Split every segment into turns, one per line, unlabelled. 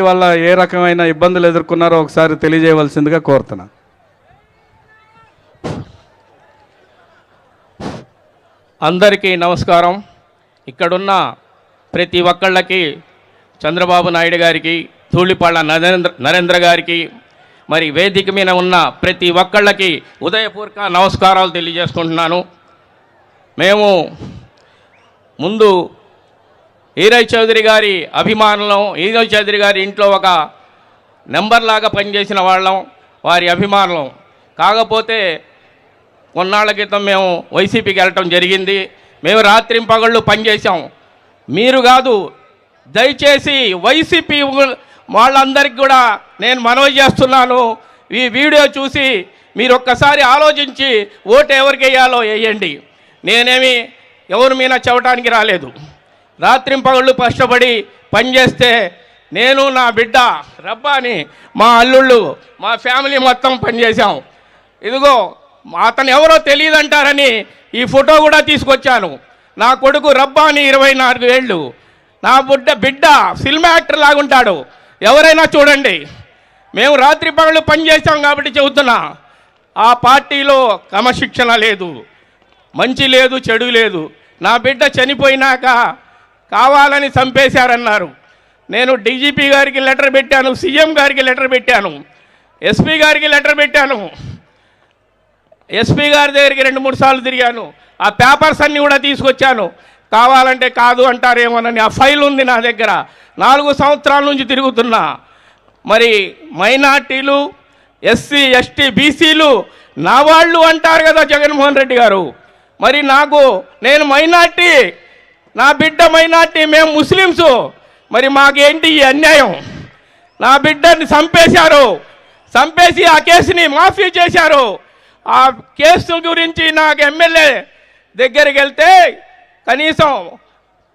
వల్ల ఏ రకమైన ఇబ్బందులు ఎదుర్కొన్నారో ఒకసారి తెలియజేయవలసిందిగా కోరుతున్నాను
అందరికీ నమస్కారం. ఇక్కడున్న ప్రతి ఒక్కళ్ళకి చంద్రబాబు నాయుడు గారికి ధూళిపాళ్ళ నరేంద్ర నరేంద్ర గారికి మరి వేదిక మీద ఉన్న ప్రతి ఒక్కళ్ళకి ఉదయపూర్వక నమస్కారాలు తెలియజేసుకుంటున్నాను. మేము ముందు ఈరయ్ చౌదరి గారి అభిమానులం. ఈరయ్ చౌదరి గారి ఇంట్లో ఒక నెంబర్లాగా పనిచేసిన వాళ్ళం వారి అభిమానులం. కాకపోతే కొన్నాళ్ళ క్రితం మేము వైసీపీకి వెళ్ళటం జరిగింది. మేము రాత్రి పగళ్ళు పనిచేసాం మీరు కాదు దయచేసి వైసీపీ వాళ్ళందరికీ కూడా నేను మనవి చేస్తున్నాను. ఈ వీడియో చూసి మీరు ఒక్కసారి ఆలోచించి ఓటు ఎవరికి వేయాలో వేయండి. నేనేమి ఎవరి మీద చెవటానికి రాలేదు. రాత్రి పగళ్ళు కష్టపడి పనిచేస్తే నేను నా బిడ్డ రబ్బాని మా అల్లుళ్ళు మా ఫ్యామిలీ మొత్తం పనిచేసాం ఇదిగో అతను ఎవరో తెలియదంటారని ఈ ఫోటో కూడా తీసుకొచ్చాను. నా కొడుకు రబ్బాని ఇరవై నాలుగు ఏళ్ళు. నా బుడ్డ బిడ్డ ఫిల్మ్ యాక్టర్ లాగుంటాడు. ఎవరైనా చూడండి. మేము రాత్రి పగళ్ళు పనిచేసాం కాబట్టి చెబుతున్నా. ఆ పార్టీలో క్రమశిక్షణ లేదు. మంచి లేదు చెడు లేదు. నా బిడ్డ చనిపోయినాక కావాలని చంపేశారన్నారు. నేను డీజీపీ గారికి లెటర్ పెట్టాను సీఎం గారికి లెటర్ పెట్టాను ఎస్పీ గారికి లెటర్ పెట్టాను. ఎస్పీ గారి దగ్గరికి రెండు మూడు సార్లు తిరిగాను. ఆ పేపర్స్ అన్నీ కూడా తీసుకొచ్చాను. కావాలంటే కాదు అంటారేమోనని ఆ ఫైల్ ఉంది నా దగ్గర. నాలుగు సంవత్సరాల నుంచి తిరుగుతున్నా. మరి మైనార్టీలు ఎస్సీ ఎస్టీ బీసీలు నా వాళ్ళు అంటారు కదా జగన్మోహన్ రెడ్డి గారు. మరి నాకు నేను మైనార్టీ. నా బిడ్డ మైనార్టీ మేము ముస్లిమ్స్. మరి మాకేంటి ఈ అన్యాయం? నా బిడ్డని చంపేశారు. చంపేసి ఆ కేసుని మాఫీ చేశారు. ఆ కేసు గురించి నాకు ఎమ్మెల్యే దగ్గరికి వెళ్తే కనీసం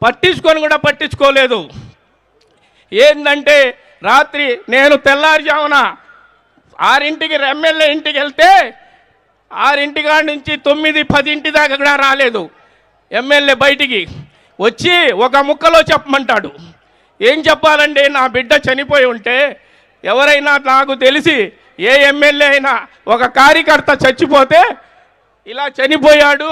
పట్టించుకొని కూడా పట్టించుకోలేదు. ఏంటంటే రాత్రి నేను తెల్లారుజామున ఆరింటికి ఎమ్మెల్యే ఇంటికి వెళ్తే ఆరింటి కాడి నుంచి తొమ్మిది పదింటి దాకా కూడా రాలేదు. ఎమ్మెల్యే బయటికి. వచ్చి ఒక ముక్కలో చెప్పమంటాడు. ఏం చెప్పాలండి? నా బిడ్డ చనిపోయి ఉంటే ఎవరైనా నాకు తెలిసి ఏ ఎమ్మెల్యే అయినా ఒక కార్యకర్త చచ్చిపోతే ఇలా చనిపోయాడు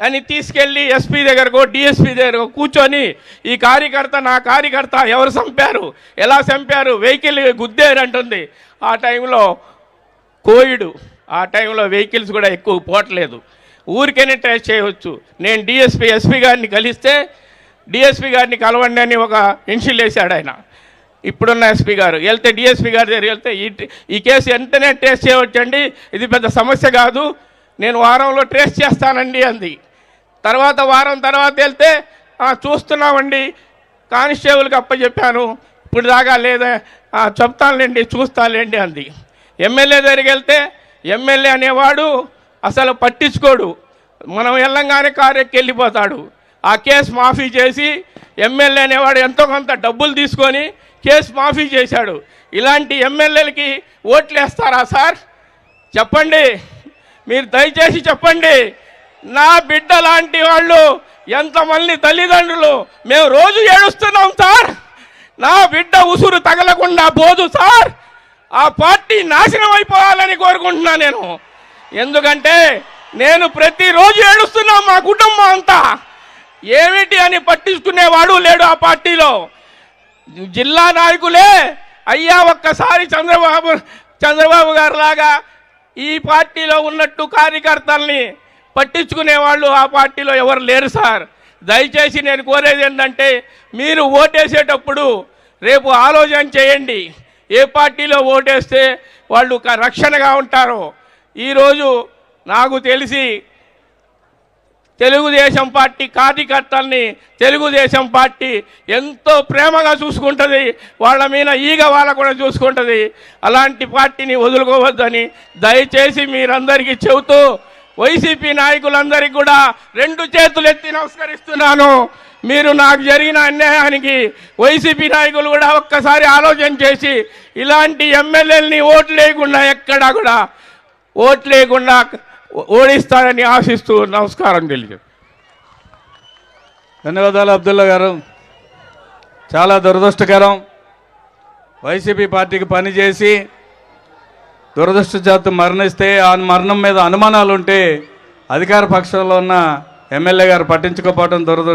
అని తీసుకెళ్ళి ఎస్పీ దగ్గరకు డిఎస్పీ దగ్గరకు కూర్చొని ఈ కార్యకర్త నా కార్యకర్త ఎవరు చంపారు? ఎలా చంపారు? వెహికల్ గుద్దేరంటుంది ఆ టైంలో కోవిడ్ ఆ టైంలో వెహికల్స్ కూడా ఎక్కువ పోవట్లేదు. ఊరికైనా ట్రేస్ చేయవచ్చు. నేను డిఎస్పి ఎస్పి గారిని కలిస్తే డిఎస్పి గారిని కలవండి అని ఒక ఇన్షిల్ వేశాడు ఆయన. ఇప్పుడున్న ఎస్పీ గారు. వెళ్తే డిఎస్పీ గారి దగ్గర వెళ్తే ఈ ఈ కేసు వెంటనే ట్రేస్ చేయవచ్చండి? ఇది పెద్ద సమస్య కాదు. నేను వారంలో ట్రేస్ చేస్తానండి అంది. తర్వాత వారం తర్వాత వెళ్తే చూస్తున్నామండి. కానిస్టేబుల్కి అప్పచెప్పాను. ఇప్పుడు దాకా లేదా చెప్తానులేండి చూస్తానులేండి అంది. ఎమ్మెల్యే దగ్గరికి వెళ్తే ఎమ్మెల్యే అనేవాడు అసలు పట్టించుకోడు. మనం వెళ్ళంగానే కారు వెళ్ళిపోతాడు. ఆ కేసు మాఫీ చేసి ఎమ్మెల్యే అనేవాడు ఎంతో కొంత డబ్బులు తీసుకొని కేసు మాఫీ చేశాడు. ఇలాంటి ఎమ్మెల్యేలకి ఓట్లు వేస్తారా సార్? చెప్పండి. మీరు దయచేసి చెప్పండి. నా బిడ్డ లాంటి వాళ్ళు ఎంతమంది తల్లిదండ్రులు మేము రోజు ఏడుస్తున్నాం సార్. నా బిడ్డ ఉసురు తగలకుండా పోదు సార్. ఆ పార్టీ నాశనం అయిపోవాలని కోరుకుంటున్నా నేను. ఎందుకంటే నేను ప్రతిరోజు ఏడుస్తున్నాం మా కుటుంబం అంతా. ఏమిటి అని పట్టించుకునేవాడు లేడు ఆ పార్టీలో. జిల్లా నాయకులే అయ్యా ఒక్కసారి చంద్రబాబు చంద్రబాబు గారు లాగా ఈ పార్టీలో ఉన్నట్టు కార్యకర్తల్ని పట్టించుకునే వాళ్ళు ఆ పార్టీలో ఎవరు లేరు సార్. దయచేసి నేను కోరేది ఏంటంటే మీరు ఓటేసేటప్పుడు రేపు ఆలోచన చేయండి. ఏ పార్టీలో ఓటేస్తే వాళ్ళు ఒక రక్షణగా ఉంటారో. ఈరోజు నాకు తెలిసి తెలుగుదేశం పార్టీ కార్యకర్తల్ని తెలుగుదేశం పార్టీ ఎంతో ప్రేమగా చూసుకుంటుంది. వాళ్ళ మీద ఈగ వాళ్ళ కూడా చూసుకుంటుంది. అలాంటి పార్టీని వదులుకోవద్దని దయచేసి మీరందరికీ చెబుతూ వైసీపీ నాయకులందరికీ కూడా రెండు చేతులు ఎత్తి నమస్కరిస్తున్నాను. మీరు నాకు జరిగిన అన్యాయానికి వైసీపీ నాయకులు కూడా ఒక్కసారి ఆలోచన చేసి ఇలాంటి ఎమ్మెల్యేలని ఓట్లు లేకుండా ఎక్కడా కూడా ఓట్ లేకుండా ఓడిస్తారని ఆశిస్తూ నమస్కారం తెలియదు.
ధన్యవాదాలు అబ్దుల్లా గారు. చాలా దురదృష్టకరం. వైసీపీ పార్టీకి పనిచేసి దురదృష్టజాతు మరణిస్తే ఆ మరణం మీద అనుమానాలు ఉంటే అధికార పక్షంలో ఉన్న ఎమ్మెల్యే గారు పట్టించుకోపోవడం దురదృష్టం.